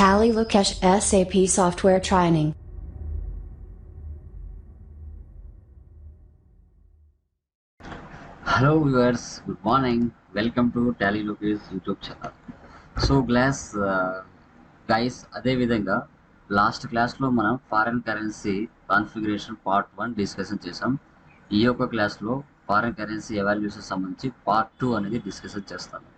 Tally Lukesh SAP Software Training. Hello viewers good morning welcome to Tally Lukesh YouTube channel so class guys అదేవిధంగా last క్లాస్లో మనం foreign currency configuration part one discussion చేసాం ఈ యొక్క క్లాస్లో foreign currency evaluation సంబంధించి part two అనేది discussion చేస్తాను.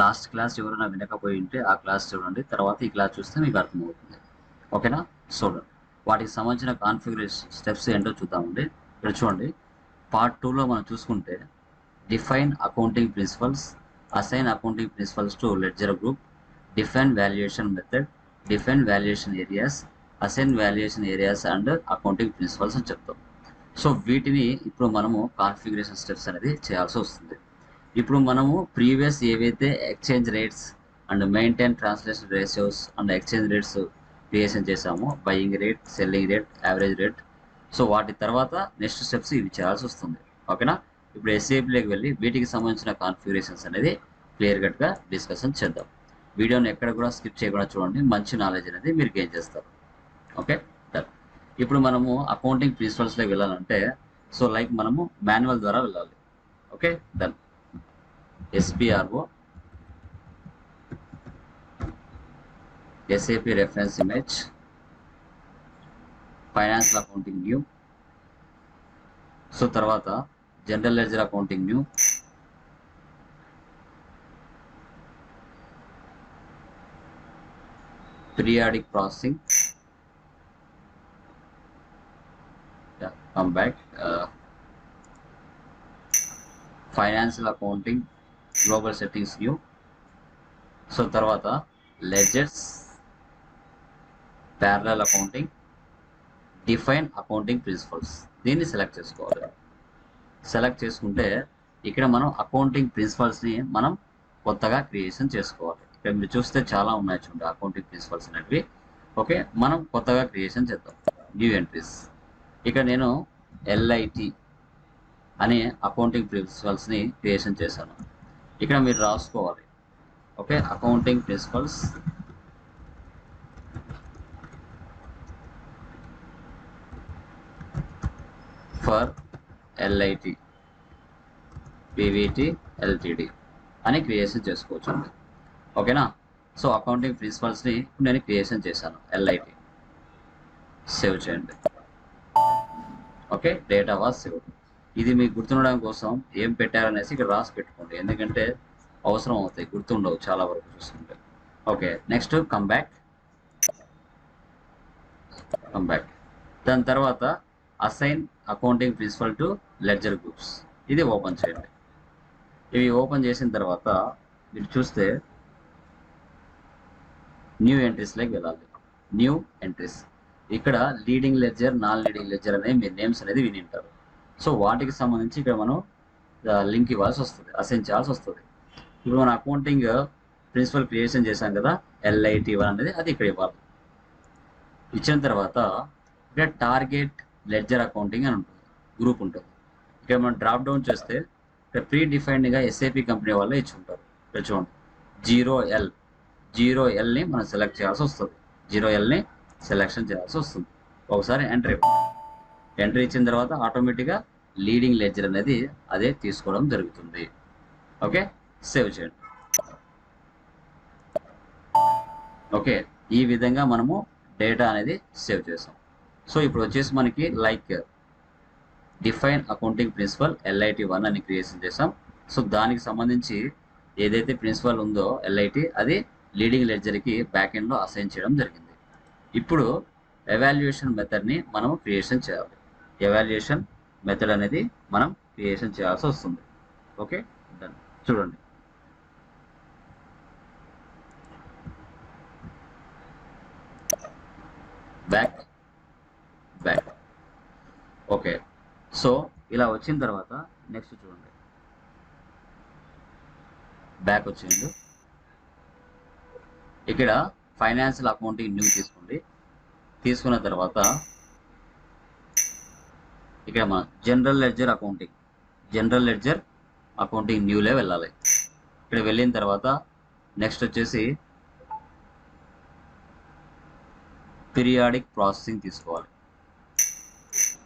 లాస్ట్ క్లాస్ ఎవరైనా వినకపోయి ఉంటే ఆ క్లాస్ చూడండి. తర్వాత ఈ క్లాస్ చూస్తే మీకు అర్థమవుతుంది. ఓకేనా? చూడండి. వాటికి సంబంధించిన కాన్ఫిగరేషన్ స్టెప్స్ ఏంటో చూద్దామండి. ఇక్కడ చూడండి. పార్ట్ టూలో మనం చూసుకుంటే define accounting principles assign accounting principles to ledger group define valuation method define valuation areas assign valuation areas and accounting principles అని చెప్తాం. సో వీటిని ఇప్పుడు మనము కాన్ఫిగరేషన్ స్టెప్స్ అనేది చేయాల్సి వస్తుంది. ఇప్పుడు మనము ప్రీవియస్ ఏవైతే exchange rates and maintain translation ratios and exchange rates creation చేసాము buying rate selling rate average rate so వాటి తర్వాత నెక్స్ట్ స్టెప్స్ ఇవి చేయాల్సి వస్తుంది. ఓకేనా? ఇప్పుడు ఎస్ఏపీలోకి వెళ్ళి వీటికి సంబంధించిన కాన్ఫిగరేషన్స్ అనేది క్లియర్ కట్గా డిస్కషన్ చేద్దాం. వీడియోని ఎక్కడ కూడా స్కిప్ చేయకుండా చూడండి మంచి నాలెడ్జ్ అనేది మీరు గెయిన్ చేస్తారు. ఓకే? డన్. ఇప్పుడు మనము అకౌంటింగ్ ప్రిన్సిపల్స్లోకి వెళ్ళాలంటే సో లైక్ మనము మాన్యువల్ ద్వారా వెళ్ళాలి. Okay? Done. SPRO SAP reference image financial accounting new so తర్వాత general ledger accounting new periodic processing come back financial accounting global settings view. So తర్వాత ledgers parallel accounting define accounting principles దీన్ని select చేసుకోవాలి. Select చేసుకుంటే ఇక్కడ మనం accounting ప్రిన్సిపల్స్ని మనం కొత్తగా క్రియేషన్ చేసుకోవాలి. ఇక్కడ మీరు చూస్తే చాలా ఉన్నాయి చూడండి అకౌంటింగ్ ప్రిన్సిపల్స్ అనేవి ఓకే మనం కొత్తగా క్రియేషన్ చేద్దాం. న్యూ ఎంట్రీస్ ఇక్కడ నేను ఎల్ఐటి అనే అకౌంటింగ్ ప్రిన్సిపల్స్ని క్రియేషన్ చేశాను. ఇక్కడ మీరు రాసుకోవాలి. Okay accounting principles for LIT PVT LTD అని క్రియేషన్ చేసుకోవచ్చు అండి. ఓకేనా? సో అకౌంటింగ్ ప్రిన్సిపల్స్ని నేను క్రియేషన్ చేశాను ఎల్ఐటి సేవ్ చేయండి. ఓకే డేటా వాజ్ సేవ్ ఇది మీకు గుర్తుండడం కోసం ఏం పెట్టారనేసి ఇక్కడ రాసి పెట్టుకోండి. ఎందుకంటే అవసరం అవుతాయి. గుర్తుండవు చాలా వరకు చూసుకుంటే okay next come back come back దాని తర్వాత assign accounting principle to ledger groups ఇది ఓపెన్ చేయండి. ఇవి ఓపెన్ చేసిన తర్వాత మీరు చూస్తే న్యూ ఎంట్రీస్లోకి వెళ్ళాలి. న్యూ ఎంట్రీస్ ఇక్కడ leading ledger non leading ledger అనేది మీ నేమ్స్ అనేది వినింటారు సో వాటికి సంబంధించి ఇక్కడ మనం లింక్ ఇవ్వాల్సి వస్తుంది అసైన్ చేయాల్సి వస్తుంది. ఇప్పుడు మన అకౌంటింగ్ ప్రిన్సిపల్ క్రియేషన్ చేశాం కదా ఎల్ఐటి వన్ అనేది అది ఇక్కడ ఇవ్వాలి. ఇచ్చిన తర్వాత ఇక్కడ టార్గెట్ లెడ్జర్ అకౌంటింగ్ అని ఉంటుంది గ్రూప్ ఉంటుంది. ఇక్కడ మనం డ్రాప్ డౌన్ చేస్తే ఇక్కడ ప్రీ డిఫైన్డ్గా ఎస్ఏపి కంపెనీ వాళ్ళు ఇచ్చి ఉంటారు. ఇక్కడ చూడండి జీరో ఎల్ జీరో ఎల్ని మనం సెలెక్ట్ చేయాల్సి వస్తుంది. జీరో ఎల్ని సెలెక్షన్ చేయాల్సి వస్తుంది. ఒకసారి ఎంట్రీ ఎంట్రీ ఇచ్చిన తర్వాత ఆటోమేటిక్గా లీడింగ్ లెడ్జర్ అనేది అదే తీసుకోవడం జరుగుతుంది. ఓకే? సేవ్ చేయండి. ఓకే? ఈ విధంగా మనము డేటా అనేది సేవ్ చేసాం. సో ఇప్పుడు వచ్చేసి మనకి like define accounting principle LIT one అని క్రియేషన్ చేసాం. సో దానికి సంబంధించి ఏదైతే ప్రిన్సిపల్ ఉందో ఎల్ఐటి అది లీడింగ్ లెడ్జర్కి బ్యాక్ ఎండ్లో అసైన్ చేయడం జరిగింది. ఇప్పుడు ఎవాల్యుయేషన్ మెథడ్ని మనం క్రియేషన్ చేయాలి. ఎవాల్యుయేషన్ మెథడ్ అనేది మనం క్రియేషన్ చేయాల్సి వస్తుంది. ఓకే డన్ చూడండి. బ్యాక్ బ్యాక్ ఓకే సో ఇలా వచ్చిన తర్వాత నెక్స్ట్ చూడండి. బ్యాక్ వచ్చింది. ఇక్కడ ఫైనాన్షియల్ అకౌంటింగ్ న్యూ తీసుకోండి. తీసుకున్న తర్వాత ఇక్కడ మన general ledger accounting general ledger accounting న్యూలే వెళ్ళాలి. ఇక్కడ వెళ్ళిన తర్వాత నెక్స్ట్ వచ్చేసి పీరియాడిక్ ప్రాసెసింగ్ తీసుకోవాలి.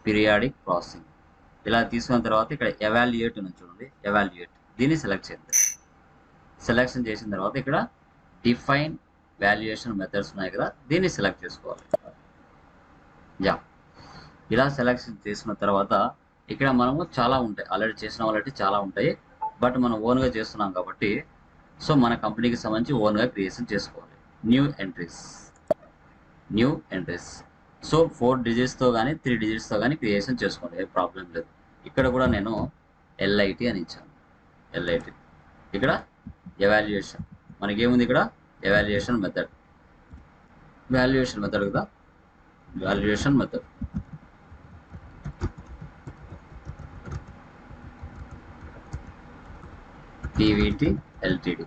పీరియాడిక్ ప్రాసెసింగ్ ఇలా తీసుకున్న తర్వాత ఇక్కడ ఎవాల్యుయేట్ అని చూడండి. ఎవాల్యుయేట్ దీన్ని సెలెక్ట్ చేయండి. సెలెక్షన్ చేసిన తర్వాత ఇక్కడ డిఫైన్ వాల్యుయేషన్ మెథడ్స్ ఉన్నాయి కదా. దీన్ని సెలెక్ట్ చేసుకోవాలి. యా. ఇలా సెలెక్షన్ చేసిన తర్వాత ఇక్కడ మనము చాలా ఉంటాయి. ఆల్రెడీ చేసిన వాళ్ళకి చాలా ఉంటాయి. బట్ మనం ఓన్గా చేస్తున్నాం కాబట్టి సో మన కంపెనీకి సంబంధించి ఓన్గా క్రియేషన్ చేసుకోవాలి. New entries new entries so four డిజిట్స్తో కానీ త్రీ డిజిట్స్తో కానీ క్రియేషన్ చేసుకోండి. ఏ ప్రాబ్లం లేదు. ఇక్కడ కూడా నేను ఎల్ఐటి అని ఇచ్చాను. ఎల్ఐటి ఇక్కడ ఎవాల్యుయేషన్ మనకి ఏముంది ఇక్కడ? ఎవాల్యుయేషన్ మెథడ్ వాల్యుయేషన్ మెథడ్ కదా? Valuation method TVT LTD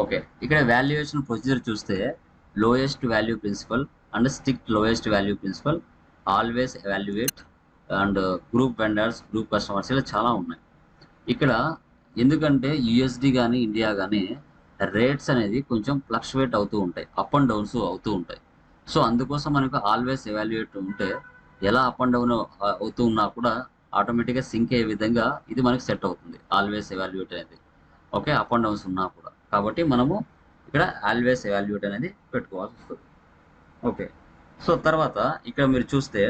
okay ఇక్కడ వాల్యుయేషన్ ప్రొసీజర్ చూస్తే lowest value principle and stick lowest value principle always evaluate and group vendors group customers ఇలా చాలా ఉన్నాయి. ఇక్కడ ఎందుకంటే యుఎస్డి కానీ ఇండియా కానీ రేట్స్ అనేది కొంచెం ఫ్లక్చువేట్ అవుతూ ఉంటాయి. అప్ అండ్ డౌన్స్ అవుతూ ఉంటాయి. సో అందుకోసం మనకు ఆల్వేస్ ఎవాల్యుయేట్ ఉంటే ఎలా అప్ అండ్ డౌన్ అవుతూ ఉన్నా కూడా ఆటోమేటిక్గా సింక్ అయ్యే విధంగా ఇది మనకు సెట్ అవుతుంది. ఆల్వేస్ ఎవాల్యుయేట్ అనేది. ఓకే అప్ అండ్ డౌన్స్ ఉన్నా కూడా. కాబట్టి మనము ఇక్కడ ఆల్వేస్ వాల్యూట్ అనేది పెట్టుకోవాల్సి వస్తుంది. ఓకే సో తర్వాత ఇక్కడ మీరు చూస్తే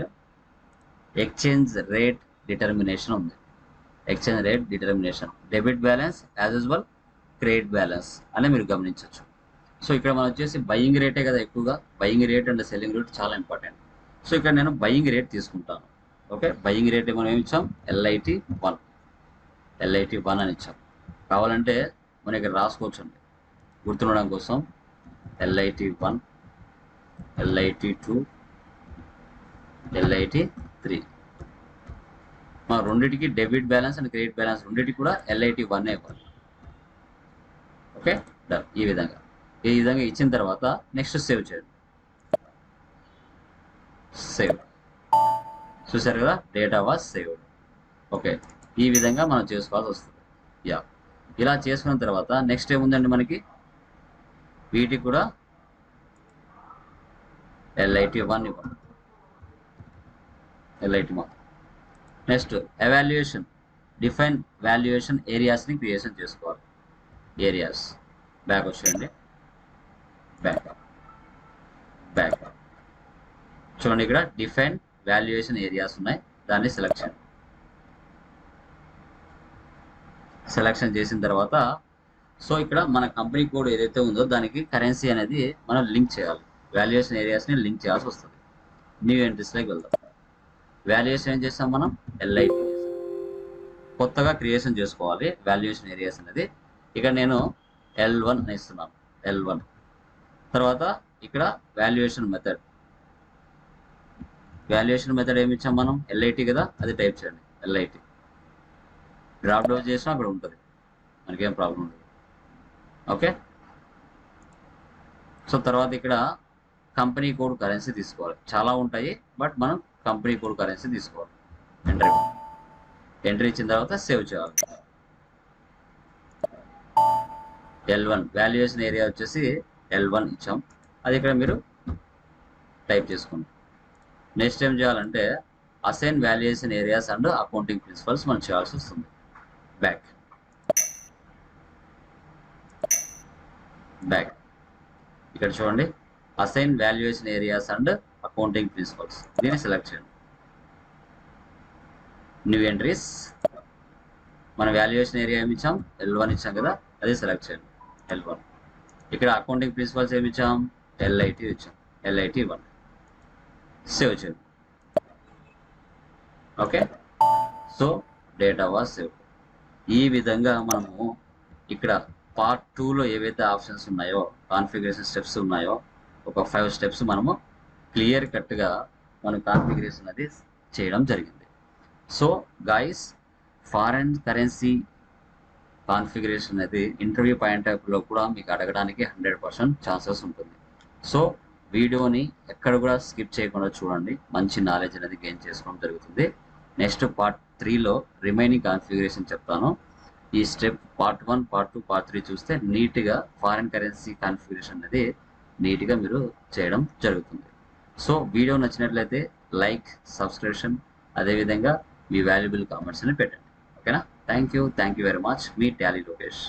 ఎక్స్చేంజ్ రేట్ డిటర్మినేషన్ ఉంది. Exchange rate determination debit balance as usual credit balance అని మీరు గమనించవచ్చు సో ఇక్కడ మనం వచ్చేసి బయింగ్ రేటే కదా ఎక్కువగా? Buying rate and selling rate చాలా ఇంపార్టెంట్ సో ఇక్కడ నేను బయింగ్ రేట్ తీసుకుంటాను. ఓకే బయింగ్ రేట్ మనం ఏమి ఇచ్చాం? ఎల్ఐటి వన్ ఎల్ఐటి వన్ అని ఇచ్చాం. కావాలంటే మనం ఇక్కడ రాసుకోవచ్చండి. గుర్తుండడం కోసం LIT one LIT two LIT three. మా రెండింటికి debit balance and credit balance రెండింటికి కూడా ఎల్ఐటి వన్ ఇవ్వాలి. ఓకే? డన్. ఈ విధంగా. ఈ విధంగా ఇచ్చిన తర్వాత నెక్స్ట్ సేవ్ చేయండి. సేవ్. చూసారు కదా? Data was saved. ఓకే. ఈ విధంగా మనం చేసుకోవాల్సి వస్తుంది. యా. ఇలా చేసుకున్న తర్వాత నెక్స్ట్ ఏముందండి మనకి? వీటికి కూడా ఎల్ఐటి వన్ ఇవ్వండి LIT one next evaluation define valuation ఏరియాస్ని creation చేసుకోవాలి. ఏరియాస్ బ్యాక్ వచ్చేయండి. బ్యాక్ బ్యాక్ చూడండి ఇక్కడ డిఫైన్ వాల్యుయేషన్ ఏరియాస్ ఉన్నాయి. దాన్ని సెలెక్ట్ చేయండి సెలక్షన్ చేసిన తర్వాత సో ఇక్కడ మన కంపెనీ కోడ్ ఏదైతే ఉందో దానికి కరెన్సీ అనేది మనం లింక్ చేయాలి. వాల్యుయేషన్ ఏరియాస్ని లింక్ చేయాల్సి వస్తుంది. న్యూ ఎంట్రీస్లోకి వెళ్దాం. వాల్యుయేషన్ ఏం చేస్తాం మనం? ఎల్ఐటి కొత్తగా క్రియేషన్ చేసుకోవాలి. వాల్యుయేషన్ ఏరియాస్ అనేది. ఇక్కడ నేను ఎల్ వన్ అని ఇస్తున్నాను. ఎల్ వన్ తర్వాత ఇక్కడ వాల్యుయేషన్ మెథడ్ వాల్యుయేషన్ మెథడ్ ఏమి ఇచ్చాం మనం? ఎల్ఐటి కదా? అది టైప్ చేయండి. ఎల్ఐటి డ్రాప్ డౌన్ చేసినా అక్కడ ఉంటుంది. మనకేం ప్రాబ్లం ఉండదు. ఓకే సో తర్వాత ఇక్కడ కంపెనీ కోడ్ కరెన్సీ తీసుకోవాలి. చాలా ఉంటాయి బట్ మనం కంపెనీ కోడ్ కరెన్సీ తీసుకోవాలి. ఎంట్రీ ఎంట్రీ ఇచ్చిన తర్వాత సేవ్ చేయాలి. ఎల్ వన్ వాల్యుయేషన్ ఏరియా వచ్చేసి ఎల్ వన్ ఇచ్చాం. అది ఇక్కడ మీరు టైప్ చేసుకోండి. నెక్స్ట్ ఏం చేయాలంటే assign valuation areas and accounting principles మనం చేయాల్సి వస్తుంది. బ్యాక్ బ్యాక్ ఇక్కడ చూడండి. Assign valuation areas and accounting principles దీన్ని సెలెక్ట్ చేయండి. న్యూ ఎంట్రీస్ మన వాల్యుయేషన్ ఏరియా ఏమి ఇచ్చాం? ఎల్ వన్ ఇచ్చాం కదా? అది సెలెక్ట్ చేయండి. ఎల్ వన్ ఇక్కడ అకౌంటింగ్ ప్రిన్సిపల్స్ ఏమి ఇచ్చాం? ఎల్ఐటి ఇచ్చాం. ఎల్ఐటి వన్ సేవ్ చేయండి. Okay so data was save ఈ విధంగా మనము ఇక్కడ పార్ట్ టూలో ఏవైతే ఆప్షన్స్ ఉన్నాయో కాన్ఫిగరేషన్ స్టెప్స్ ఉన్నాయో ఒక ఫైవ్ స్టెప్స్ మనము క్లియర్ కట్గా మనం కాన్ఫిగరేషన్ అది చేయడం జరిగింది. So guys foreign currency configuration అనేది ఇంటర్వ్యూ పాయింట్లో కూడా మీకు అడగడానికి హండ్రెడ్ పర్సెంట్ ఛాన్సెస్ ఉంటుంది. సో వీడియోని ఎక్కడ కూడా స్కిప్ చేయకుండా చూడండి. మంచి నాలెడ్జ్ అనేది గెయిన్ చేసుకోవడం జరుగుతుంది. నెక్స్ట్ పార్ట్ త్రీలో రిమైనింగ్ కాన్ఫిగరేషన్ చెప్తాను. ఈ step part one part two part three చూస్తే నీట్గా ఫారిన్ కరెన్సీ కాన్ఫిగరేషన్ అనేది నీట్గా మీరు చేయడం జరుగుతుంది. సో వీడియో నచ్చినట్లయితే లైక్ సబ్స్క్రిప్షన్ అదేవిధంగా మీ వాల్యుబుల్ కామెంట్స్ని పెట్టండి. ఓకేనా? Thank you. Thank you very much. Me Tally Lokesh.